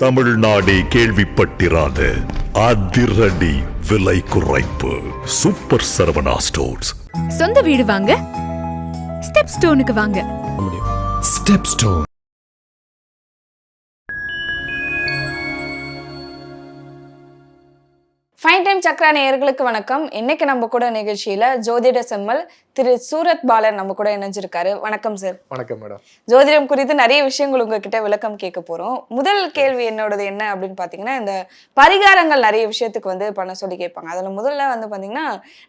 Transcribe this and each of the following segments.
தமிழ்நாடே கேள்விப்பட்டிராத அதிரடி விலை குறைப்பு. சூப்பர் சரவணா ஸ்டோர்ஸ் சொந்த வீடு வாங்க ஸ்டெப் ஸ்டோனுக்கு வாங்க. Step stone fine time Chakra நேயர்களுக்கு வணக்கம். இன்னைக்கு நம்ம கூட நிகழ்ச்சியில ஜோதிட செம்மல் திரு சூரத் பாலன் நம்ம கூட இணைஞ்சிருக்காரு. வணக்கம் சார் வணக்கம் மேடம் ஜோதிடம் குறித்து நிறைய விஷயங்கள் உங்ககிட்ட விளக்கம் கேட்க போறோம். முதல் கேள்வி என்னோடது என்ன அப்படின்னு பாத்தீங்கன்னா இந்த பரிகாரங்கள் நிறைய விஷயத்துக்கு வந்து பண்ண சொல்லி கேட்பாங்க. அதுல முதல்ல வந்து பாத்தீங்கன்னா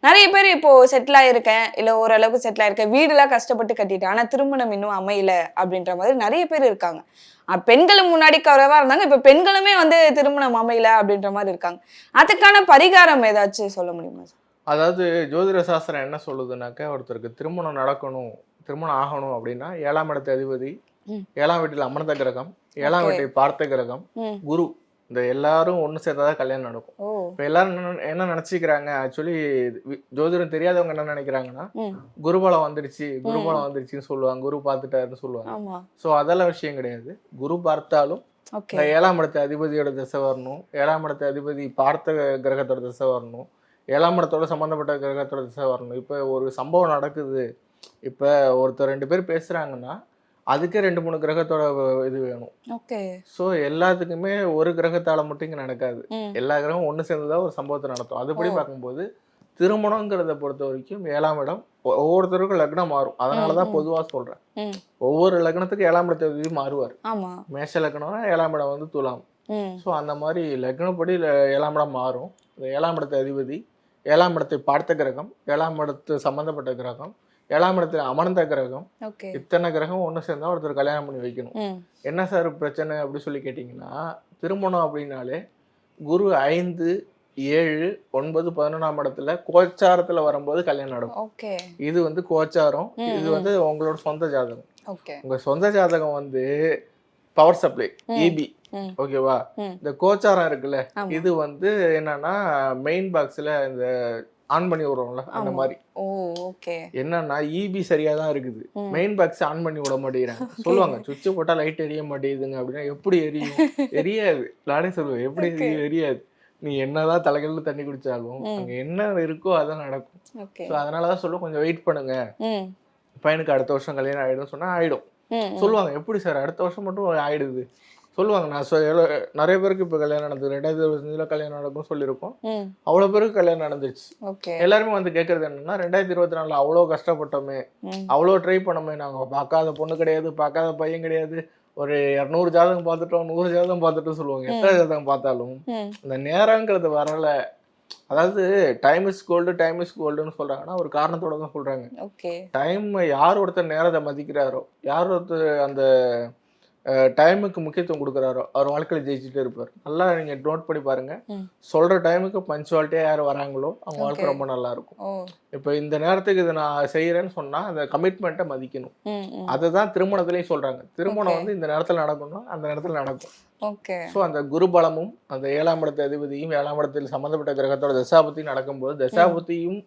நிறைய பேர் இப்போ செட்டில் ஆயிருக்கேன் இல்ல ஓரளவுக்கு செட்டில் ஆயிருக்கேன் வீடுலாம் கஷ்டப்பட்டு கட்டிட்டேன் ஆனா திருமணம் இன்னும் அமையல அப்படின்ற மாதிரி நிறைய பேர் இருக்காங்க. பெண்களும் முன்னாடி குறைவா இருந்தாங்க இப்ப பெண்களுமே வந்து திருமணம் அமையல அப்படின்ற மாதிரி இருக்காங்க. அதுக்கான பரிகாரம் ஏதாச்சும் சொல்ல முடியுமா சார் அதாவது ஜோதிட சாஸ்திரம் என்ன சொல்லுதுனாக்க ஒருத்தருக்கு திருமணம் நடக்கணும் திருமணம் ஆகணும் அப்படின்னா ஏழாம் இடத்து அதிபதி. ஏழாம் வீட்டில் அமர்ந்த கிரகம் ஏழாம். வீட்டை பார்த்த கிரகம். குரு இந்த எல்லாரும் ஒன்று சேர்ந்தாதான் கல்யாணம் நடக்கும். இப்போ எல்லாரும் என்ன- நினச்சிக்கிறாங்க? ஆக்சுவலி ஜோதிடம் தெரியாதவங்க என்ன நினைக்கிறாங்கன்னா குருபலம் வந்துடுச்சு குருபலம் வந்துடுச்சுன்னு சொல்லுவாங்க குரு பார்த்துட்டாருன்னு சொல்லுவாங்க. ஸோ அதெல்லாம் விஷயம் கிடையாது. குரு பார்த்தாலும் ஏழாம் இடத்து அதிபதியோட திசை வரணும் ஏழாம் இடத்து அதிபதி பார்த்த கிரகத்தோட திசை வரணும் ஏழாம் இடத்தோட சம்மந்தப்பட்ட கிரகத்தோட திசை வரணும். இப்போ ஒரு சம்பவம் நடக்குது. இப்போ ஒருத்தர் ரெண்டு பேர் பேசுகிறாங்கன்னா அதுக்கே ரெண்டு மூணு கிரகத்தோட இது வேணும். ஓகே. ஸோ எல்லாத்துக்குமே ஒரு கிரகத்தால் மட்டும் இங்கே நடக்காது. எல்லா கிரகம் ஒன்று சேர்ந்து தான் ஒரு சம்பவத்தை நடத்தும். அதுபடி. பார்க்கும்போது திருமணங்கிறத பொறுத்த வரைக்கும் ஏழாம் இடம் ஒவ்வொருத்தருக்கும் லக்னம் மாறும். அதனால தான். பொதுவாக சொல்கிறேன் ஒவ்வொரு லக்னத்துக்கு ஏழாம் இடத்த அதிபதி மாறுவார். மேஷ லக்னம்னா ஏழாம் இடம் வந்து துலாம். ஸோ அந்த மாதிரி லக்னப்படி ஏழாம் இடம் மாறும். இந்த ஏழாம் இடத்து அதிபதி ஏழாம் இடத்தை பார்த்த கிரகம் ஏழாம் இடத்து சம்மந்தப்பட்ட கிரகம் ஏழாம் இடத்துல அமர்ந்த கிரகம். இத்தனை கிரகம் ஒன்று சேர்ந்தா ஒருத்தர் கல்யாணம் பண்ணி வைக்கணும். என்ன சார் பிரச்சனை அப்படி சொல்லி கேட்டிங்கன்னா திருமணம் அப்படின்னாலே குரு ஐந்து ஏழு ஒன்பது பதினொன்றாம் இடத்துல கோச்சாரத்தில் வரும்போது கல்யாணம் நடக்கும். இது வந்து கோச்சாரம். இது. வந்து உங்களோட சொந்த ஜாதகம். உங்கள் சொந்த ஜாதகம் வந்து பவர் சப்ளை. இபி ஓகேவா? இந்த கோச்சாரம் இருக்குல்ல. இது வந்து என்னன்னா மெயின் பாக்ஸ்ல இந்த ஆன் பண்ணி விடுறோம்ல அந்த. மாதிரி. என்னன்னா இபி சரியா தான் இருக்குது. மெயின் பாக்ஸ் ஆன் பண்ணி விட மாட்டேங்கிறாங்க. சொல்லுவாங்க சுவிட்ச் போட்டா லைட் எரிய மாட்டேங்குதுங்க அப்படின்னா எப்படி எரியும்? எரியாது. நானே சொல்லுவேன் எப்படி. எரியும்? எரியாது. நீ என்னதான் தலைகள்ல தண்ணி குடிச்சாலும். அங்க என்ன இருக்கோ அதான் நடக்கும். ஸோ அதனாலதான் சொல்ல கொஞ்சம் வெயிட் பண்ணுங்க. பையனுக்கு அடுத்த வருஷம் கல்யாணம் ஆயிடும் சொன்னா ஆயிடும். சொல்லுவாங்க எப்படி சார் அடுத்த வருஷம் மட்டும் ஆயிடுது. சொல்லுவாங்க. நான் எவ்வளோ- நிறைய பேருக்கு இப்போ கல்யாணம் நடந்தது. ரெண்டாயிரத்தி இருபத்தஞ்சில் கல்யாணம் நடக்கும்னு சொல்லியிருக்கோம். அவ்வளோ பேருக்கு கல்யாணம் நடந்துருச்சு. ஓகே. எல்லாருமே வந்து கேட்கறது என்னன்னா ரெண்டாயிரத்தி இருபத்தி நாலில் அவ்வளோ கஷ்டப்பட்டோமே அவ்வளோ ட்ரை பண்ணோமே நாங்கள் பார்க்காத பொண்ணு கிடையாது பார்க்காத பையன் கிடையாது. ஒரு இரநூறு ஜாதகம் பார்த்துட்டோம் நூறு ஜாதகம் பார்த்துட்டோம் சொல்லுவாங்க. எத்தனை ஜாதகம் பார்த்தாலும் இந்த நேரங்கிறது வரல. அதாவது time is gold time is கோல்டுன்னு சொல்றாங்கன்னா ஒரு காரணத்தோட தான் சொல்றாங்க. டைம் யார் ஒருத்தர் நேரத்தை மதிக்கிறாரோ யார் ஒருத்தர் அந்த டைமுக்கு முக்கியத்துவம் கொடுக்குறாரோ. அவர் வாழ்க்கையில் ஜெயிச்சுட்டே இருப்பார். நல்லா நீங்க நோட் பண்ணி பாருங்க. ம். சொல்ற டைமுக்கு பஞ்சுவாலிட்டியா யார் வராங்களோ அவங்க வாழ்க்கை. ரொம்ப நல்லா இருக்கும் இப்போ இந்த நேரத்துக்கு இதை நான் செய்யறேன்னு சொன்னா அந்த கமிட்மெண்ட்டை மதிக்கணும். அதை தான் திருமணத்திலையும் சொல்றாங்க. திருமணம். வந்து இந்த நேரத்தில் நடக்கணும் அந்த நேரத்தில் நடக்கும். ஓகே ஸோ அந்த குருபலமும் அந்த ஏழாம் இடத்து அதிபதியும் ஏழாம் இடத்தில் சம்மந்தப்பட்ட கிரகத்தோட தசாபத்தியும் நடக்கும்போது தசாபத்தியும்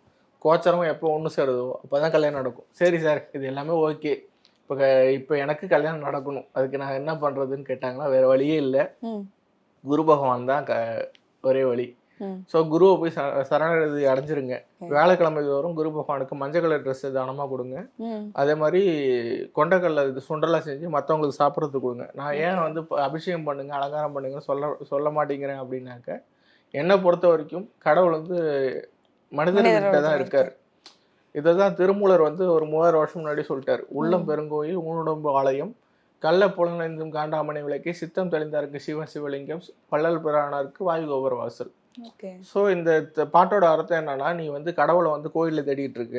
கோச்சரமும் எப்போ ஒன்று சேருதோ அப்பதான் கல்யாணம் நடக்கும். சரி சார் இது எல்லாமே ஓகே இப்போ இப்போ எனக்கு கல்யாணம் நடக்கணும். அதுக்கு நான் என்ன பண்ணுறதுன்னு கேட்டாங்கன்னா வேற வழியே இல்லை. குரு பகவான் தான் க ஒரே வழி. ஸோ குருவை போய் ச சரணடைதி அடைஞ்சிருங்க. வியாழக்கிழமை தோறும் குரு பகவானுக்கு மஞ்சள் கலர் ட்ரெஸ் தானமாக கொடுங்க. அதே மாதிரி கொண்டக்கடலை இது சுண்டெல்லாம் செஞ்சு மற்றவங்களுக்கு சாப்பிட்றதுக்கு கொடுங்க. நான் ஏன் வந்து அபிஷேகம் பண்ணுங்க அலங்காரம் பண்ணுங்க சொல்ல சொல்ல மாட்டேங்கிறேன் அப்படின்னாக்க என்னை பொறுத்த வரைக்கும் கடவுள் வந்து மனிதர்கிட்ட தான் இருக்கார். இதை தான் திருமூலர் வந்து ஒரு மூவாயிரம் வருஷம் முன்னாடி சொல்லிட்டார். உள்ளம் பெருங்கோயில் ஊனுடம்பு ஆலயம் கள்ள புலனைந்தும் காண்டாமணி விளக்கி சித்தம் தெளிந்தாருக்கு சிவன் சிவலிங்கம் பள்ளல் பிரானாருக்கு வாயு கோபுர வாசல். ஸோ இந்த பாட்டோட அர்த்தம் என்னன்னா நீ வந்து கடவுளை வந்து கோயிலில் தேடிட்டு இருக்க.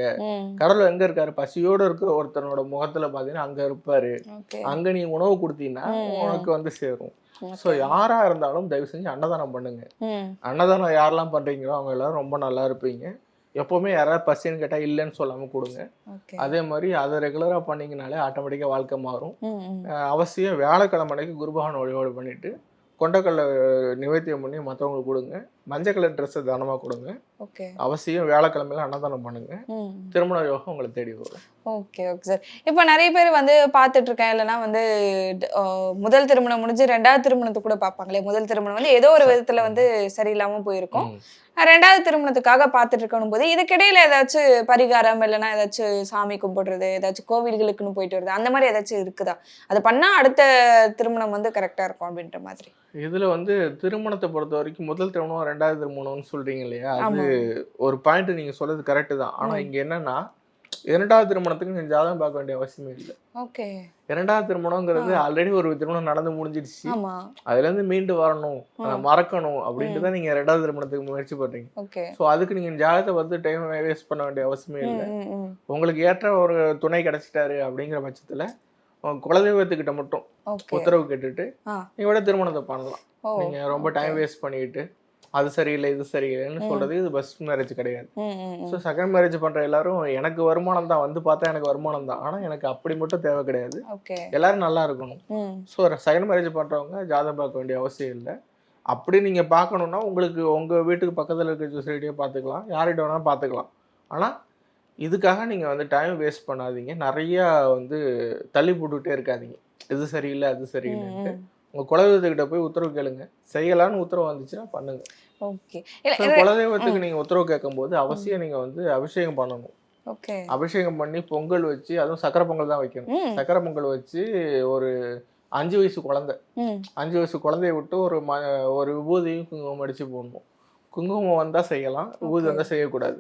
கடவுள் எங்க இருக்காரு? பசியோட இருக்கிற ஒருத்தனோட முகத்துல பாத்தீங்கன்னா அங்க இருப்பாரு. அங்க நீ உணவு கொடுத்தீங்கன்னா. உனக்கு வந்து சேரும். ஸோ யாரா இருந்தாலும் தயவு செஞ்சு அன்னதானம் பண்ணுங்க. அன்னதானம் யாரெல்லாம் பண்றீங்களோ அவங்க எல்லாரும் ரொம்ப நல்லா இருப்பீங்க. எப்பவுமே யாராவது பசின்னு கேட்டா இல்லைன்னு சொல்லாம கொடுங்க. அதே மாதிரி அதை ரெகுலரா பண்ணீங்கனாலே ஆட்டோமேட்டிக்கா வாழ்க்கை மாறும். அவசியம் வியாழக்கிழமை அன்னைக்கு குருபகவான் வழிபாடு பண்ணிட்டு கொண்டக்கடலை நிவேத்தியம் பண்ணி மற்றவங்களுக்கு கொடுங்க. மஞ்சள் கலர் ட்ரெஸ்ஸை தானமாக கொடுங்க. ஓகே அவசியம் வியாழக்கிழமையில அன்னதானம் பண்ணுங்க. திருமண யோகம் உங்களை தேடி வரும். ஓகே ஓகே சார் இப்போ நிறைய பேர் வந்து பார்த்துட்டு இருக்கேன் இல்லைன்னா வந்து முதல் திருமணம் முடிஞ்சு ரெண்டாவது திருமணத்துக்கு கூட பார்ப்பாங்களே. முதல் திருமணம் வந்து ஏதோ ஒரு விதத்துல வந்து சரியில்லாம போயிருக்கும். ரெண்டாவது திருமணத்துக்காக பார்த்துட்டு இருக்கணும் போது இதுக்கிடையில ஏதாச்சும் பரிகாரம் இல்லைன்னா ஏதாச்சும் சாமி கும்பிடுறது ஏதாச்சும் கோவில்களுக்குன்னு போயிட்டு வருது. அந்த மாதிரி ஏதாச்சும் இருக்குதா? அது பண்ணா அடுத்த திருமணம் வந்து கரெக்டா இருக்கும் அப்படின்ற மாதிரி. இதுல வந்து திருமணத்தை பொறுத்த வரைக்கும் முதல் திருமணம் ரெண்டாவது திருமணம்னு சொல்றீங்க இல்லையா? அது ஒரு பாயிண்ட் நீங்க சொல்றது கரெக்ட் தான். ஆனா ம். இங்க என்னன்னா இரண்டாவது திருமணத்துக்கு நீங்க ஜாதகம் பார்க்க வேண்டிய அவசியமே இல்லை. ஓகே. இரண்டாவது திருமணங்கிறது. ஆல்ரெடி ஒரு திருமணம் நடந்து முடிஞ்சிடுச்சு. அதுல இருந்து மீண்டு வரணும். மறக்கணும் அப்படின்ட்டு தான் நீங்க ரெண்டாவது திருமணத்துக்கு முயற்சி பண்றீங்க. ஓகே. ஸோ அதுக்கு நீங்க ஜாதகத்தை பார்த்து டைம் வேஸ்ட் பண்ண வேண்டிய அவசியமே இல்லை. உங்களுக்கு ஏற்ற ஒரு துணை கிடைச்சிட்டாரு அப்படிங்கிற பட்சத்துல குலதெய்வத்துக்கிட்ட மட்டும் உத்தரவு கேட்டுட்டு. நீங்க விட திருமணத்தை பண்ணலாம். நீங்க ரொம்ப டைம் வேஸ்ட் பண்ணிக்கிட்டு அது சரியில்லை இது சரியில்லைன்னு. சொல்றது இது பெஸ்ட் மேரேஜ் கிடையாது. ஸோ செகண்ட் மேரேஜ் பண்ற எல்லாரும் எனக்கு வருமானம் தான் வந்து பார்த்தா எனக்கு வருமானம் தான். ஆனா எனக்கு அப்படி மட்டும் தேவை கிடையாது. எல்லாரும் நல்லா இருக்கணும். ஸோ செகண்ட் மேரேஜ் பண்றவங்க ஜாதகம் பார்க்க வேண்டிய அவசியம் இல்லை. அப்படி நீங்க பார்க்கணும்னா உங்களுக்கு உங்க வீட்டுக்கு பக்கத்துல இருக்க சொசைட்டியை பார்த்துக்கலாம். யார்கிட்ட வேணாலும் பார்த்துக்கலாம். ஆனா இதுக்காக நீங்க வந்து டைம் வேஸ்ட் பண்ணாதீங்க. நிறைய வந்து தள்ளி போட்டுக்கிட்டே இருக்காதீங்க. இது சரியில்லை அது சரியில்லைன்ட்டு. ம் உங்க குலதெய்வத்துக்கிட்ட போய் உத்தரவு கேளுங்க. செய்யலாம்னு உத்தரவு வந்துச்சுன்னா பண்ணுங்க. ஓகே. குலதெய்வத்துக்கு நீங்க உத்தரவு கேட்கும்போது அவசியம் நீங்க வந்து அபிஷேகம் பண்ணணும். அபிஷேகம் பண்ணி பொங்கல் வச்சு அதுவும் சக்கரை பொங்கல் தான் வைக்கணும். சக்கரை பொங்கல் வச்சு ஒரு அஞ்சு வயசு குழந்தை. அஞ்சு வயசு குழந்தைய விட்டு ஒரு ம ஒரு விபூதியும் குங்குமம் அடிச்சு போடணும். குங்குமம் வந்தா செய்யலாம் விபூதி வந்தா செய்யக்கூடாது.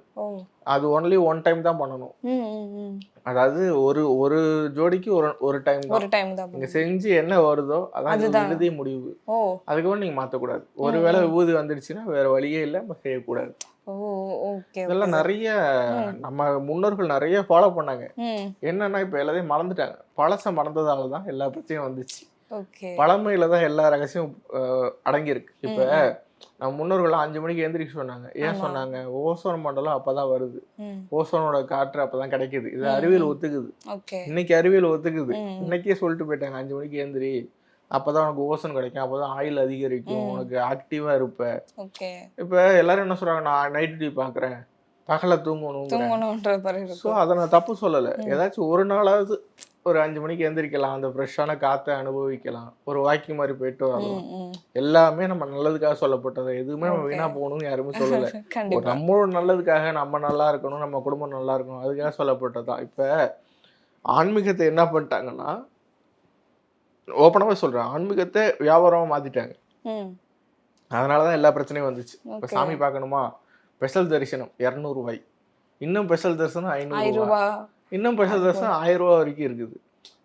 அது ஒன்லி ஒன் டைம் தான் பண்ணணும். அதாவது ஒரு ஒரு ஜோடிக்கு ஒரு ஒரு டைம் ஒரு டைம் தான் நீங்க. செஞ்சு என்ன வருதோ அதான். இறுதி முடிவு. அதுக்கப்புறம் நீங்க மாத்தக்கூடாது. ஒருவேளை. விபூதி வந்துடுச்சுன்னா வேற வழியே இல்லை நம்ம செய்யக்கூடாது. இதெல்லாம் நிறைய. நம்ம முன்னோர்கள் நிறைய ஃபாலோ பண்ணாங்க. என்னன்னா இப்ப எல்லாத்தையும் மறந்துட்டாங்க. பழச மறந்ததால தான் எல்லா பிரச்சனையும் வந்துச்சு. பழமையில தான் எல்லா ரகசியம் அடங்கியிருக்கு. இப்ப நம்ம முன்னோர்கள் அஞ்சு மணிக்கு எந்திரிக்க சொன்னாங்க. ஏன். சொன்னாங்க? ஓசோன் மண்டலம் அப்பதான் வருது. ஓசோனோட காற்று அப்பதான் கிடைக்குது. இது அறிவியல். ஒத்துக்குது. இன்னைக்கு அறிவியல் ஒத்துக்குது. இன்னைக்கே சொல்லிட்டு போயிட்டாங்க அஞ்சு மணிக்கு எந்திரி. அப்பதான் உனக்கு ஓசோன் கிடைக்கும். அப்பதான் ஆயில் அதிகரிக்கும். உனக்கு ஆக்டிவா இருப்ப. இப்ப எல்லாரும் என்ன சொல்றாங்க? நான் நைட் டியூட்டி பாக்குறேன். பகல தூங்கணும் ஸோ அதை நான் தப்பு சொல்லலை. ஏதாச்சும் ஒரு நாளாவது ஒரு அஞ்சு மணிக்கு எந்திரிக்கலாம். அந்த ஃப்ரெஷ்ஷான காற்றை அனுபவிக்கலாம். ஒரு வாக்கிங் மாதிரி போயிட்டு வரலாம். எல்லாமே நம்ம நல்லதுக்காக சொல்லப்பட்டது. எதுவுமே நம்ம. வீணா போகணும்னு யாருமே சொல்லலை. நம்மளோட நல்லதுக்காக நம்ம நல்லா இருக்கணும் நம்ம குடும்பம் நல்லா இருக்கணும். அதுக்காக சொல்லப்பட்டதுதான். இப்போ ஆன்மீகத்தை என்ன பண்ணிட்டாங்கன்னா ஓப்பனாகவே சொல்றேன். ஆன்மீகத்தை வியாபாரமா மாத்திட்டாங்க. ம். அதனால தான் எல்லா பிரச்சனையும் வந்துச்சு. இப்போ சாமி பார்க்கணுமா? ஸ்பெஷல் தரிசனம் இரநூறுவாய். இன்னும் ஸ்பெஷல் தரிசனம் ஐநூறு இன்னும் ஸ்பெஷல் தரிசனம் ஆயிரம் ரூபா வரைக்கும் இருக்குது.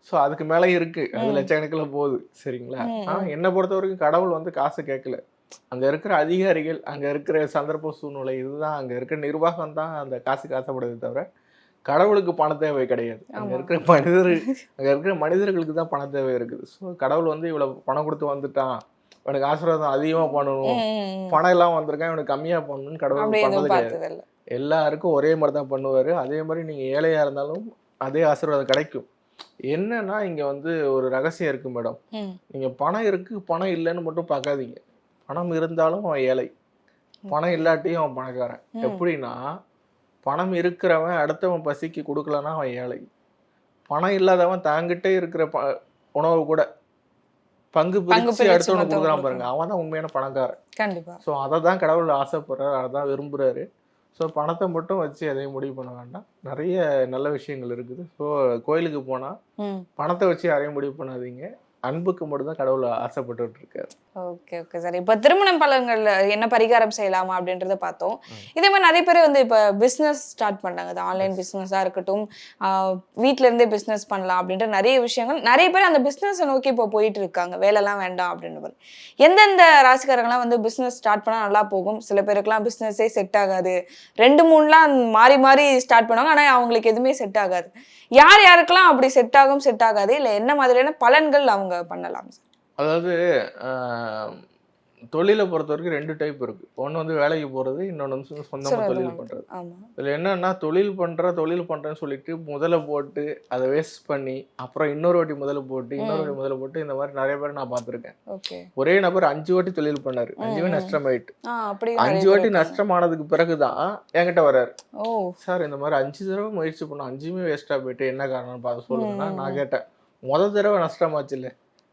ஸோ அதுக்கு மேலே இருக்கு. அது. லட்சக்கணக்கில் போகுது. சரிங்களா? ம், ஆனா என்னை பொறுத்த வரைக்கும் கடவுள் வந்து காசு கேட்கல. அங்க இருக்கிற அதிகாரிகள் அங்க இருக்கிற சந்தர்ப்ப சூழ்நிலை இதுதான். அங்க இருக்கிற நிர்வாகம் தான் அந்த காசுக்கு ஆசைப்படுது தவிர கடவுளுக்கு பண தேவை கிடையாது. அங்க. இருக்கிற மனிதர் அங்க இருக்கிற மனிதர்களுக்கு தான் பண தேவை இருக்குது. ஸோ கடவுள் வந்து இவ்வளவு பணம் கொடுத்து வந்துட்டான். இவனுக்கு ஆசீர்வாதம் அதிகமா பண்ணணும். பணம் எல்லாம் வந்திருக்கான் இவனுக்கு கம்மியா பண்ணணும்னு கடவுள் பண்ணது கிடையாது. எல்லாருக்கும் ஒரே மாதிரி தான் பண்ணுவாரு. அதே மாதிரி நீங்க ஏழையா இருந்தாலும் அதே ஆசீர்வாதம் கிடைக்கும். என்னன்னா இங்க வந்து ஒரு ரகசியம் இருக்கு மேடம். ம். நீங்க பணம் இருக்கு பணம் இல்லைன்னு மட்டும் பார்க்காதீங்க. பணம் இருந்தாலும் அவன் ஏழை. பணம் இல்லாட்டியும் அவன் பணக்காரன். எப்படின்னா பணம் இருக்கிறவன் அடுத்தவன் பசிக்கு கொடுக்கலன்னா அவன் ஏழை. பணம் இல்லாதவன் தாங்கிட்டே இருக்கிற ப உணவு கூட பங்கு பிரிச்சு அடுத்தவனுக்கு கொடுக்குறான் பாருங்க. அவன் தான் உண்மையான பணக்காரன். கண்டிப்பா. ஸோ அதை தான் கடவுள் ஆசைப்படுறாரு அதை தான் விரும்புறாரு. ஸோ பணத்தை மட்டும் வச்சு எதையும் முடிவு பண்ண வேண்டாம். நிறைய நல்ல விஷயங்கள் இருக்குது. ஸோ கோயிலுக்கு போனால் பணத்தை வச்சு யாரையும் முடிவு பண்ணாதீங்க. அன்புக்கு மட்டும் தான் கடவுள் ஆசைப்பட்டுட்டு இருக்காரு ஓகே ஓகே சார். இப்போ திருமணம் பலன்கள்ல என்ன பரிகாரம் செய்யலாமா அப்படின்றத பார்த்தோம். இதே மாதிரி நிறைய பேர் வந்து இப்போ பிஸ்னஸ் ஸ்டார்ட் பண்ணாங்க இது ஆன்லைன் பிஸ்னஸாக இருக்கட்டும் வீட்ல இருந்தே பிஸ்னஸ் பண்ணலாம் அப்படின்ற நிறைய விஷயங்கள். நிறைய பேர் அந்த பிஸ்னஸை நோக்கி இப்போ போயிட்டு இருக்காங்க வேலைலாம் வேண்டாம் அப்படின்ற எந்தெந்த ராசிக்காரங்களாம் வந்து பிஸ்னஸ் ஸ்டார்ட் பண்ணால் நல்லா போகும்? சில பேருக்குலாம் பிஸ்னஸே செட் ஆகாது. ரெண்டு மூணுலாம் மாறி மாறி ஸ்டார்ட் பண்ணுவாங்க. ஆனால் அவங்களுக்கு எதுவுமே செட் ஆகாது. யார் யாருக்கெல்லாம் அப்படி செட் ஆகும் செட் ஆகாது? இல்லை என்ன மாதிரியான பலன்கள் அவங்க பண்ணலாம் சார். அதாவது தொழிலை பொறுத்த வரைக்கும் ரெண்டு டைப் இருக்கு. ஒன்று வந்து வேலைக்கு போறது இன்னொன்று வந்து சொந்தமாக தொழில். பண்றது. இதுல என்னன்னா தொழில் பண்ற தொழில் பண்றேன்னு சொல்லிட்டு முதல்ல போட்டு அதை வேஸ்ட் பண்ணி அப்புறம் இன்னொரு வாட்டி முதல்ல போட்டு இன்னொரு வாட்டி முதல்ல போட்டு இந்த மாதிரி நிறைய பேர் நான் பார்த்திருக்கேன். ஒரே நபர் அஞ்சு வாட்டி தொழில் பண்ணாரு. அஞ்சுமே நஷ்டமாயிட்டு. அஞ்சு வாட்டி நஷ்டமானதுக்கு பிறகுதான் என்கிட்ட வர்றாரு சார் இந்த மாதிரி அஞ்சு தடவை முயற்சி பண்ணோம். அஞ்சுமே வேஸ்டா போயிட்டு என்ன காரணம் பார்த்து சொல்லுங்கன்னா நான் கேட்டேன். முத தடவை நஷ்டமாச்சு இல்ல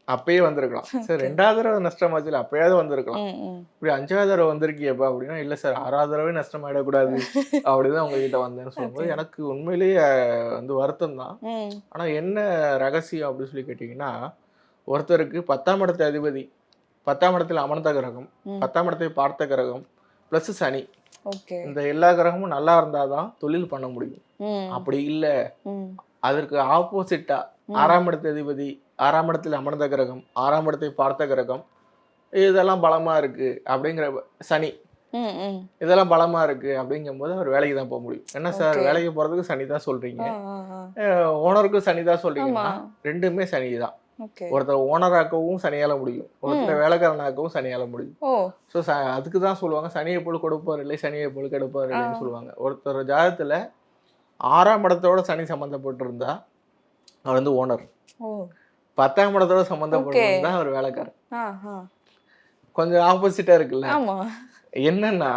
அப்பயே வந்திருக்கலாம். சரி ரெண்டாவது தடவை நஷ்டமாச்சு இல்ல அப்பயாவது வந்திருக்கலாம். இப்படி அஞ்சாவது தடவை வந்திருக்கியப்பா அப்படின்னா இல்ல சார் ஆறாவது தடவை நஷ்டமாயிடக்கூடாது. அப்படிதான் உங்ககிட்ட வந்தேன்னு சொல்லும்போது எனக்கு உண்மையிலேயே வந்து வருத்தம் தான் ம். ஆனா என்ன ரகசியம் அப்படின்னு சொல்லி கேட்டீங்கன்னா ஒருத்தருக்கு பத்தாம் இடத்து அதிபதி பத்தாம் இடத்துல அமர்ந்த கிரகம். பத்தாம் இடத்தை பார்த்த கிரகம் பிளஸ் சனி. இந்த எல்லா கிரகமும் நல்லா இருந்தாதான் தொழில் பண்ண முடியும். அப்படி இல்ல. அதற்கு ஆப்போசிட்டா ஆறாம் இடத்து அதிபதி ஆறாம் இடத்தில் அமர்ந்த கிரகம் ஆறாம் இடத்தை பார்த்த கிரகம் இதெல்லாம் பலமா இருக்கு அப்படிங்கிற சனி. இதெல்லாம் பலமா இருக்கு அப்படிங்கும்போது அவர் வேலைக்கு தான் போக முடியும். என்ன சார். வேலைக்கு போறதுக்கு சனி தான் சொல்றீங்க? ஓனருக்கும் சனி தான் சொல்றீங்கன்னா. ரெண்டுமே சனி தான். ஒருத்தர் ஓனராக்கவும் சனியால முடியும். ஒருத்தர் வேலைக்காரனாக்கவும் சனியால முடியும். ஸோ அதுக்கு தான் சொல்லுவாங்க சனியை போல் கொடுப்பார் இல்லை சனியை போல் கெடுப்பார் இல்லைன்னு சொல்லுவாங்க. ஒருத்தர் ஜாதகத்துல ஆறாம் இடத்தோட சனி சம்மந்தப்பட்டிருந்தா அவர் வந்து ஓனர். பத்தாம் இடத்தோட சம்மந்தப்பட்டிருந்தா அவர் வேலைக்காரர் ஆ ஆ கொஞ்சம் ஆப்போசிட்டா இருக்குல்ல? என்னன்னா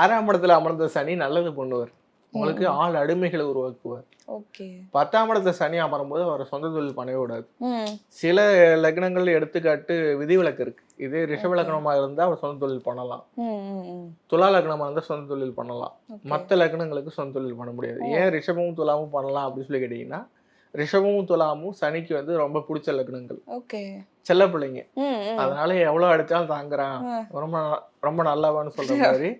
ஆறாம் இடத்துல அமர்ந்த சனி நல்லது பண்ணுவார். உங்களுக்கு ஆள் அடிமைகளை உருவாக்குவார். பத்தாம் இடத்துல சனி அமரும்போது அவர் சொந்த தொழில் பண்ணவே விடாது சில லக்னங்கள் எடுத்துக்காட்டு விதிவிலக்கு இருக்கு. இதே ரிஷப லக்னமா இருந்தா அவர் சொந்த தொழில் பண்ணலாம். துலா லக்னமா இருந்தா சொந்த தொழில் பண்ணலாம். மற்ற லக்னங்களுக்கு சொந்த தொழில் பண்ண முடியாது. ஏன் ரிஷபமும் துலாமும் பண்ணலாம் அப்படின்னு சொல்லி கேட்டீங்கன்னா ரிஷபமும் துலாமும் சனிக்கு வந்து ரொம்ப பிடிச்ச லக்னங்கள். செல்ல பிள்ளைங்க. அதனால எவ்வளவு அடிச்சாலும் தாங்குறான். ரொம்ப ரொம்ப நல்லவன்னு சொல்ற மாதிரி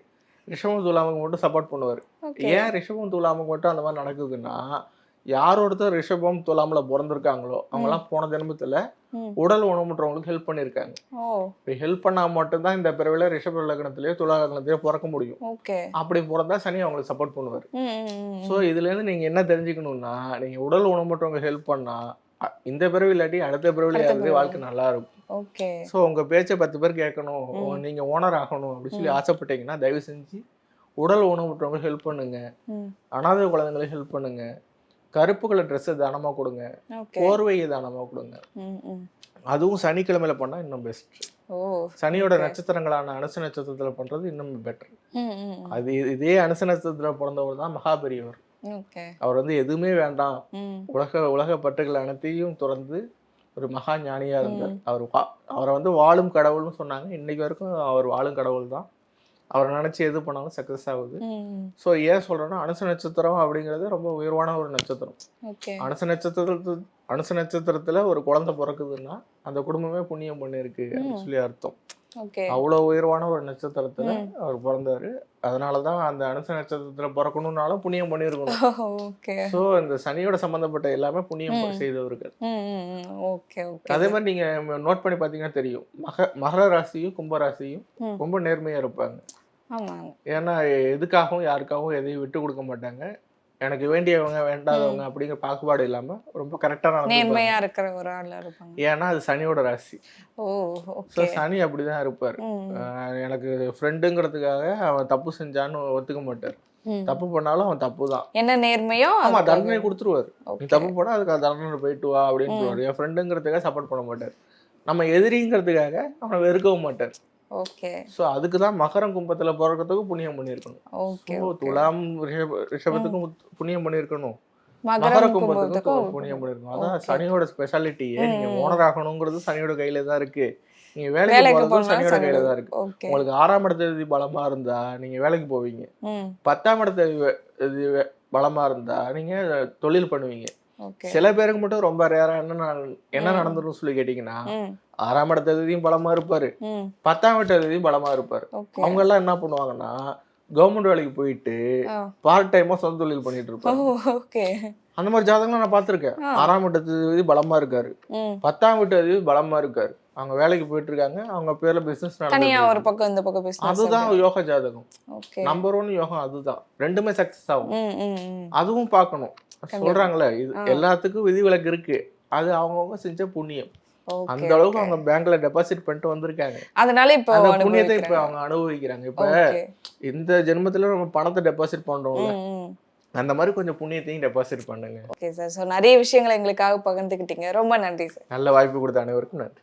ரிஷபம் துலாமுக்கு மட்டும் சப்போர்ட் பண்ணுவார். ஏன் ரிஷபம் துலாமுக்கு மட்டும் அந்த மாதிரி நடக்குதுன்னா யார் ஒருத்தர் ரிஷபம் துலாமுல பிறந்திருக்காங்களோ அவங்கலாம் போன ஜென்மத்துல ம். உடல் ஊனமுற்றவங்களுக்கு ஹெல்ப் பண்ணியிருக்காங்க. இப்படி ஹெல்ப் பண்ணா மட்டும்தான் இந்த பிறவில ரிஷப லக்னத்திலேயோ துலா லக்னத்திலேயோ பிறக்க முடியும். அப்படி பிறந்தா சனி அவங்களுக்கு சப்போர்ட் பண்ணுவார். ஸோ இதுல இருந்து நீங்க என்ன தெரிஞ்சுக்கணும்னா நீங்க உடல் ஊனமுற்றவங்க ஹெல்ப் பண்ணா இந்த பிறவி இல்லாட்டி அடுத்த பிறவில வாழ்க்கை நல்லா இருக்கும். ஸோ உங்க பேச்சை பத்து பேர் கேட்கணும். நீங்க ஓனர் ஆகணும் அப்படின்னு சொல்லி ஆசைப்பட்டீங்கன்னா தயவு செஞ்சு உடல் ஊனமுற்றவங்க ஹெல்ப் பண்ணுங்க. அனாதை குழந்தைங்களுக்கு ஹெல்ப் பண்ணுங்க. கருப்பு கலர் ட்ரெஸ்ஸை தானமா கொடுங்க. போர்வையை தானமா கொடுங்க. அதுவும் சனிக்கிழமையில பண்ணா இன்னும் பெஸ்ட் சனியோட நட்சத்திரங்களான அனுச நட்சத்திரத்துல பண்றது இன்னும் பெட்டர் அது இதே அனுச நட்சத்திரத்துல பிறந்தவர் தான் மகாபெரியவர். அவர் வந்து எதுவுமே வேண்டாம். உலக உலக பற்றுகள் அனைத்தையும் துறந்து ஒரு மகா ஞானியா இருந்தார். அவர் அவரை வந்து வாழும் கடவுள்னு சொன்னாங்க. இன்னைக்கு வரைக்கும் அவர் வாழும் கடவுள் தான் அவரை நினைச்சு எது பண்ணாலும் சக்சஸ் ஆகுது. ஸோ ஏன் சொல்றேன்னா அனுச நட்சத்திரம் அப்படிங்கிறது ரொம்ப உயர்வான ஒரு நட்சத்திரம். அனுச நட்சத்திரத்து அனுச நட்சத்திரத்துல ஒரு குழந்தை பிறக்குதுன்னா அந்த குடும்பமே புண்ணியம் பண்ணிருக்கு அப்படின்னு சொல்லி அர்த்தம். ஓகே. அவ்வளவு உயர்வான ஒரு நட்சத்திரத்துல அவர் பிறந்தாரு. அதனாலதான் அந்த அனுச நட்சத்திரத்துல பிறக்கணும்னாலும் புண்ணியம் பண்ணியிருக்கணும். ஓகே. ஸோ இந்த சனியோட சம்பந்தப்பட்ட எல்லாமே புண்ணியம் செய்தவர்கள். Okay okay. அதே மாதிரி நீங்க நோட் பண்ணி பாத்தீங்கன்னா தெரியும். மக மகர ராசியும் கும்ப ராசியும். ரொம்ப நேர்மையா இருப்பாங்க. ஏன்னா எதுக்காகவும் யாருக்காகவும் எதையும் விட்டு கொடுக்க மாட்டாங்க. எனக்கு வேண்டியவங்க வேண்டாதவங்க அப்படிங்கிற பாகுபாடு இல்லாம ரொம்ப கரெக்டா நடந்து நேர்மையா இருக்கிற ஒரு ஆள் இருப்பாங்க. ஏன்னா அது சனியோட ராசி. ஓ ஸோ சனி அப்படிதான் இருப்பார். எனக்கு ஃப்ரெண்டுங்கிறதுக்காக அவன் தப்பு செஞ்சான்னு ஒத்துக்க மாட்டார். தப்பு பண்ணாலும் அவன் தப்பு தான் என்ன நேர்மையோ ஆமா. தண்டனை கொடுத்துருவாரு. நீ. தப்பு பண்ணா அதுக்கு தண்டனை போயிட்டு வா அப்படின்னு சொல்லுவாரு. என் ஃப்ரெண்டுங்கிறதுக்காக சப்போர்ட் பண்ண மாட்டார். நம்ம எதிரிங்கிறதுக்காக அவனை வெறுக்கவும் மாட்டார். ஓகே. ஸோ அதுக்கு தான் மகரம் கும்பத்துல பிறக்கிறதுக்கு புண்ணியம் பண்ணியிருக்கணும். ஓகே துலாம் ரிஷப- ரிஷபத்துக்கும் புண்ணியம் பண்ணியிருக்கணும். மகர கும்பத்துக்கும் புண்ணியம் பண்ணியிருக்கணும். அதான் சனியோட ஸ்பெஷாலிட்டியே நீங்க ஓனர் ஆகணுங்கிறது சனியோட கையில தான் இருக்கு. நீங்க வேலைக்கு போனா சனியோட கையில தான் இருக்கு. உங்களுக்கு ஆறாம் இடத்து பலமா இருந்தா நீங்க வேலைக்கு போவீங்க. பத்தாம் இடத்து பலமா இருந்தா நீங்க தொழில் பண்ணுவீங்க. சில பேருக்கு மட்டும் ரொம்ப ரேரா என்ன என்ன நடந்துரும் சொல்லி கேட்டீங்கன்னா ஆறாம் இடத்தையும் பலமா இருப்பாரு. பத்தாம் இடத்தையும் பலமா இருப்பாரு. அவங்க எல்லாம் என்ன பண்ணுவாங்கன்னா கவர்மெண்ட் வேலைக்கு போயிட்டு. பார்ட் டைமா சொந்த தொழில் பண்ணிட்டு இருப்பாங்க அந்த மாதிரி ஜாதகங்கள் நான் பார்த்திருக்கேன். ஆறாம் இடத்து பலமா இருக்காரு. பத்தாம் வீட்டு பலமா இருக்காரு. அவங்க வேலைக்கு போயிட்டு இருக்காங்க. அவங்க பேர்ல பிசினஸ் தனியா ஒரு பக்கம் இந்த பக்கம் பிசினஸ் அதுதான் யோக ஜாதகம். நம்பர் ஒன் யோகம் அதுதான். ரெண்டுமே சக்சஸ் ஆகும். அதுவும் பார்க்கணும். சொல்றாங்களே இது எல்லாத்துக்கும் விதிவிலக்கு இருக்கு. அது அவங்கவுங்க செஞ்ச புண்ணியம். அந்த அளவுக்கு. அவங்க பேங்க்ல டெபாசிட் பண்ணிட்டு வந்திருக்காங்க. அதனால இப்போ அந்த புண்ணியத்தை இப்ப. அவங்க அனுபவிக்கிறாங்க. இப்ப. இந்த ஜென்மத்துல நம்ம பணத்தை டெபாசிட் பண்றோம்ல. ம், ம். அந்த மாதிரி கொஞ்சம் புண்ணியத்தையும் டெபாசிட் பண்ணுங்க. ஓகே சார் ஸோ நிறைய விஷயங்களை எங்களுக்காக பகிர்ந்துக்கிட்டீங்க. ரொம்ப நன்றி சார் நல்ல வாய்ப்பு கொடுத்த அனைவருக்கும் நன்றி.